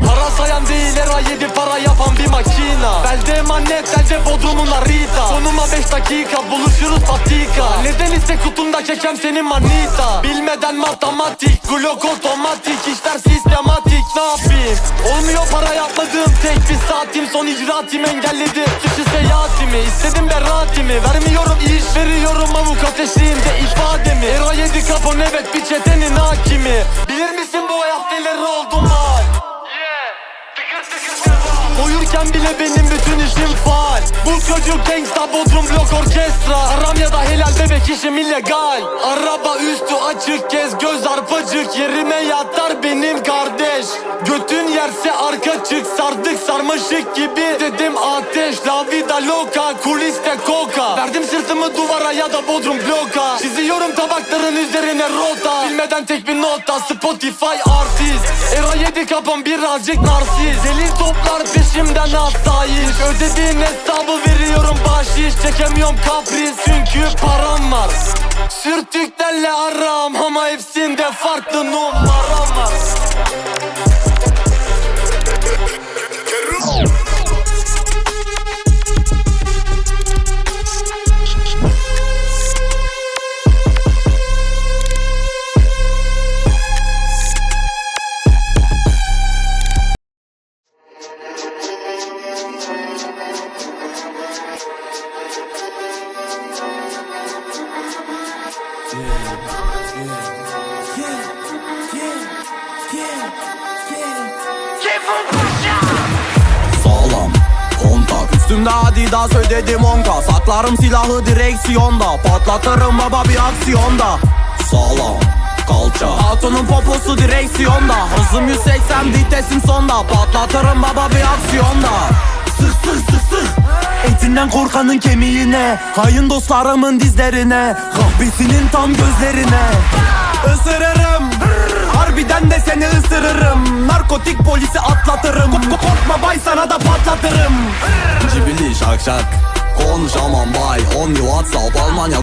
Para sayan değil era yedi para yapan bir makina. Belde emanet elde bodrumun harita Sonuma 5 dakika buluşuruz patika. Neden ise kutunda kekem senin manita. Bilmeden matematik Glock otomatik işler sistematik. Ne yapayım? Olmuyor para yapmadığım tek bir saatim. Son icraatim engelledi suçu seyahatimi İstedim beraatimi vermiyorum iş Veriyorum avukat eşliğinde ifademi. Era yedi kapon evet bir çetenin hakimi. Bilir misin bu hayat neler oldu mal Uyurken bile benim bütün işim faal. Bu çocuk gangsta bodrum blok orkestra. Haram ya da helal bebek işim illegal. Araba üstü açık kez göz arpacık. Yerime yatar benim kardeş. Götün yerse sardık sarmaşık gibi Dedim ateş la vida loca kuliste coca Verdim sırtımı duvara ya da bodrum bloka. Çiziyorum tabakların üzerine rota. Bilmeden tek bir nota Spotify artist. Era yedi kapan birazcık narsiz Deli toplar peşimden asayiş. Ödediğin hesabı veriyorum bahşiş. Çekemiyorum kapris çünkü param var. Sürtüklerle aram ama hepsinde farklı numaram var Sağlam kontak. Üstümde adidas ödedim onka Saklarım silahı direksiyonda. Patlatırım baba bir aksiyonda. Sağlam kalça. Hatunun poposu direksiyonda. Hızım 180 vitesim sonda. Patlatırım baba bir aksiyonda Sık sık sık sık Etinden korkanın kemiğine Hayın dostlarımın dizlerine Kahvesinin tam gözlerine. Isırırım Harbiden de seni ısırırım. Narkotik polisi atlatırım. Korkma bay sana da patlatırım. Cibili şak şak. Konuşamam bay On you WhatsApp Almanya